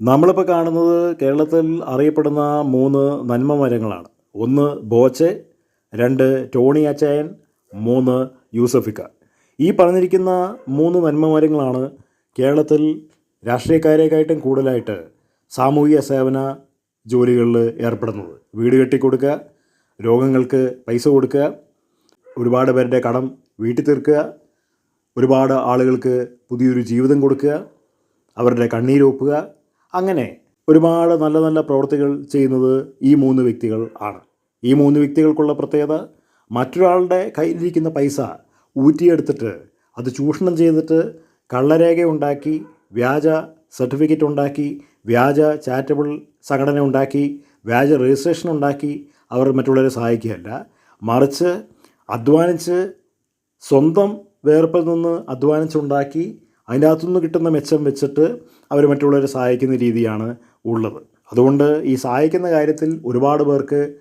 നമ്മളിപ്പോൾ കാണുന്നത് കേരളത്തിൽ അറിയപ്പെടുന്ന മൂന്ന് നന്മ മരങ്ങളാണ്. ഒന്ന് ബോച്ചെ രണ്ട് ടോണി അച്ചായൻ മൂന്ന് യൂസഫിക്ക. ഈ പറഞ്ഞിരിക്കുന്ന മൂന്ന് നന്മ മരങ്ങളാണ് കേരളത്തിൽ രാഷ്ട്രീയക്കാരെക്കായിട്ടും കൂടുതലായിട്ട് സാമൂഹിക സേവന ജോലികളിൽ ഏർപ്പെടുന്നത്. വീട് കെട്ടിക്കൊടുക്കുക രോഗങ്ങൾക്ക് പൈസ കൊടുക്കുക ഒരുപാട് പേരുടെ കടം വീട്ടിൽ തീർക്കുക ഒരുപാട് ആളുകൾക്ക് പുതിയൊരു ജീവിതം കൊടുക്കുക അവരുടെ കണ്ണീരൊപ്പുക അങ്ങനെ ഒരുപാട് നല്ല നല്ല പ്രവൃത്തികൾ ചെയ്യുന്നത് ഈ മൂന്ന് വ്യക്തികൾ ആണ്. ഈ മൂന്ന് വ്യക്തികൾക്കുള്ള പ്രത്യേകത മറ്റൊരാളുടെ കയ്യിലിരിക്കുന്ന പൈസ ഊറ്റിയെടുത്തിട്ട് അത് ചൂഷണം ചെയ്തിട്ട് കള്ളരേഖ ഉണ്ടാക്കി വ്യാജ സർട്ടിഫിക്കറ്റ് ഉണ്ടാക്കി വ്യാജ ചാരിറ്റബിൾ സംഘടന ഉണ്ടാക്കി വ്യാജ രജിസ്ട്രേഷൻ ഉണ്ടാക്കി അവർ മറ്റുള്ളവരെ സഹായിക്കുകയല്ല. മറിച്ച് അധ്വാനിച്ച് സ്വന്തം വേർപ്പിൽ നിന്ന് അധ്വാനിച്ചുണ്ടാക്കി അതിന്റെ അകത്തുനിന്ന് കിട്ടുന്ന മെച്ചം വെച്ചിട്ട് അവർ മറ്റുള്ളവരെ സഹായിക്കുന്ന രീതിയാണ് ഉള്ളത്. അതുകൊണ്ട് ഈ സഹായിക്കുന്ന കാര്യത്തിൽ ഒരുപാട് പേർക്ക്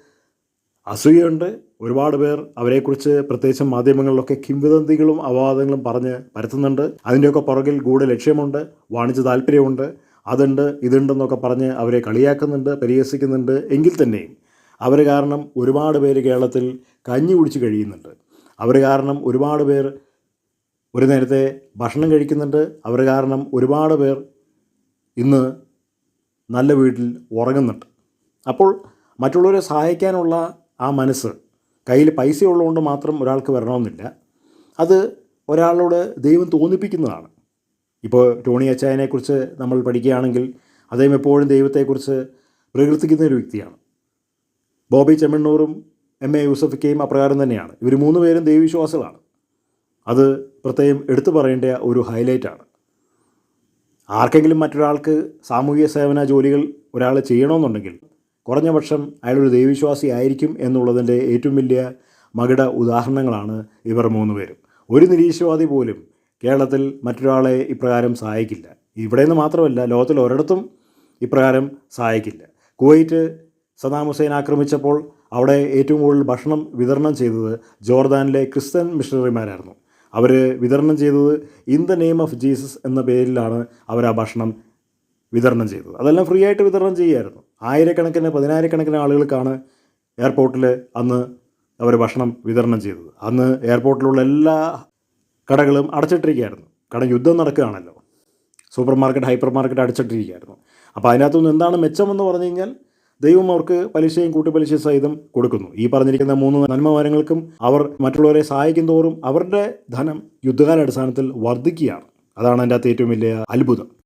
അസൂയുണ്ട്. ഒരുപാട് പേർ അവരെക്കുറിച്ച് പ്രത്യേകിച്ചും മാധ്യമങ്ങളിലൊക്കെ കിംവദന്തികളും അപവാദങ്ങളും പറഞ്ഞ് പരത്തുന്നുണ്ട്. അതിന്റെയൊക്കെ പുറകിൽ ഗൂഢ ലക്ഷ്യമുണ്ട് വാണിജ്യ താല്പര്യമുണ്ട് അതുണ്ട് ഇതുണ്ടെന്നൊക്കെ പറഞ്ഞ് അവരെ കളിയാക്കുന്നുണ്ട് പരിഹസിക്കുന്നുണ്ട്. എങ്കിൽ തന്നെയും അവർ കാരണം ഒരുപാട് പേര് കേരളത്തിൽ കഞ്ഞി കുടിച്ച് കഴിയുന്നുണ്ട്. അവർ കാരണം ഒരുപാട് പേർ ഒരു നേരത്തെ ഭക്ഷണം കഴിക്കുന്നുണ്ട്. അവർ കാരണം ഒരുപാട് പേർ ഇന്ന് നല്ല വീട്ടിൽ ഉറങ്ങുന്നുണ്ട്. അപ്പോൾ മറ്റുള്ളവരെ സഹായിക്കാനുള്ള ആ മനസ്സ് കയ്യിൽ പൈസ ഉള്ളതുകൊണ്ട് മാത്രം ഒരാൾക്ക് വരണമെന്നില്ല. അത് ഒരാളോട് ദൈവം തോന്നിപ്പിക്കുന്നതാണ്. ഇപ്പോൾ ടോണി അച്ചായനെക്കുറിച്ച് നമ്മൾ പഠിക്കുകയാണെങ്കിൽ അദ്ദേഹം എപ്പോഴും ദൈവത്തെക്കുറിച്ച് പ്രകീർത്തിക്കുന്ന ഒരു വ്യക്തിയാണ്. ബോബി ചെമ്മണ്ണൂറും എം എ യൂസഫിക്കയും അപ്രകാരം തന്നെയാണ്. ഇവർ മൂന്ന് പേരും ദൈവവിശ്വാസികളാണ്. അത് പ്രത്യേകം എടുത്തു പറയേണ്ട ഒരു ഹൈലൈറ്റാണ് ആർക്കെങ്കിലും മറ്റൊരാൾക്ക് സാമൂഹിക സേവന ജോലികൾ ഒരാൾ ചെയ്യണമെന്നുണ്ടെങ്കിൽ കുറഞ്ഞ പക്ഷം അയാളൊരു ദൈവവിശ്വാസി ആയിരിക്കും എന്നുള്ളതിന്റെ ഏറ്റവും വലിയ മകിട ഉദാഹരണങ്ങളാണ് ഇവർ മൂന്ന് പേരും. ഒരു നിരീശ്വാദി പോലും കേരളത്തിൽ മറ്റൊരാളെ ഇപ്രകാരം സഹായിക്കില്ല. ഇവിടെ നിന്ന് മാത്രമല്ല ലോകത്തിൽ ഒരിടത്തും ഇപ്രകാരം സഹായിക്കില്ല. കുവൈറ്റ് സദാം ഹുസൈൻ ആക്രമിച്ചപ്പോൾ അവിടെ ഏറ്റവും കൂടുതൽ ഭക്ഷണം വിതരണം ചെയ്തത് ജോർദാനിലെ ക്രിസ്ത്യൻ മിഷണറിമാരായിരുന്നു. അവർ വിതരണം ചെയ്തത് in the name of Jesus എന്ന പേരിലാണ് അവർ ആ ഭക്ഷണം വിതരണം ചെയ്തത്. അതെല്ലാം ഫ്രീ ആയിട്ട് വിതരണം ചെയ്യുമായിരുന്നു ആയിരക്കണക്കിന് പതിനായിരക്കണക്കിന് ആളുകൾക്കാണ് എയർപോർട്ടിൽ അന്ന് അവർ ഭക്ഷണം വിതരണം ചെയ്തത്. അന്ന് എയർപോർട്ടിലുള്ള എല്ലാ കടകളും അടച്ചിട്ടിരിക്കുകയായിരുന്നു. കാരണം യുദ്ധം നടക്കുകയാണല്ലോ. സൂപ്പർ മാർക്കറ്റ് ഹൈപ്പർ മാർക്കറ്റ് അടച്ചിട്ടിരിക്കുകയായിരുന്നു. അപ്പോൾ അതിനകത്തുനിന്ന് എന്താണ് മെച്ചമെന്ന് പറഞ്ഞു കഴിഞ്ഞാൽ ദൈവം അവർക്ക് പലിശയും കൂട്ടുപലിശ സഹിതം കൊടുക്കുന്നു. ഈ പറഞ്ഞിരിക്കുന്ന മൂന്ന് നന്മവാരങ്ങൾക്കും അവർ മറ്റുള്ളവരെ സഹായിക്കും തോറും അവരുടെ ധനം യുദ്ധകാല അടിസ്ഥാനത്തിൽ വർദ്ധിക്കുകയാണ്. അതാണ് അതിന്റെ അകത്ത് ഏറ്റവും വലിയ അത്ഭുതം.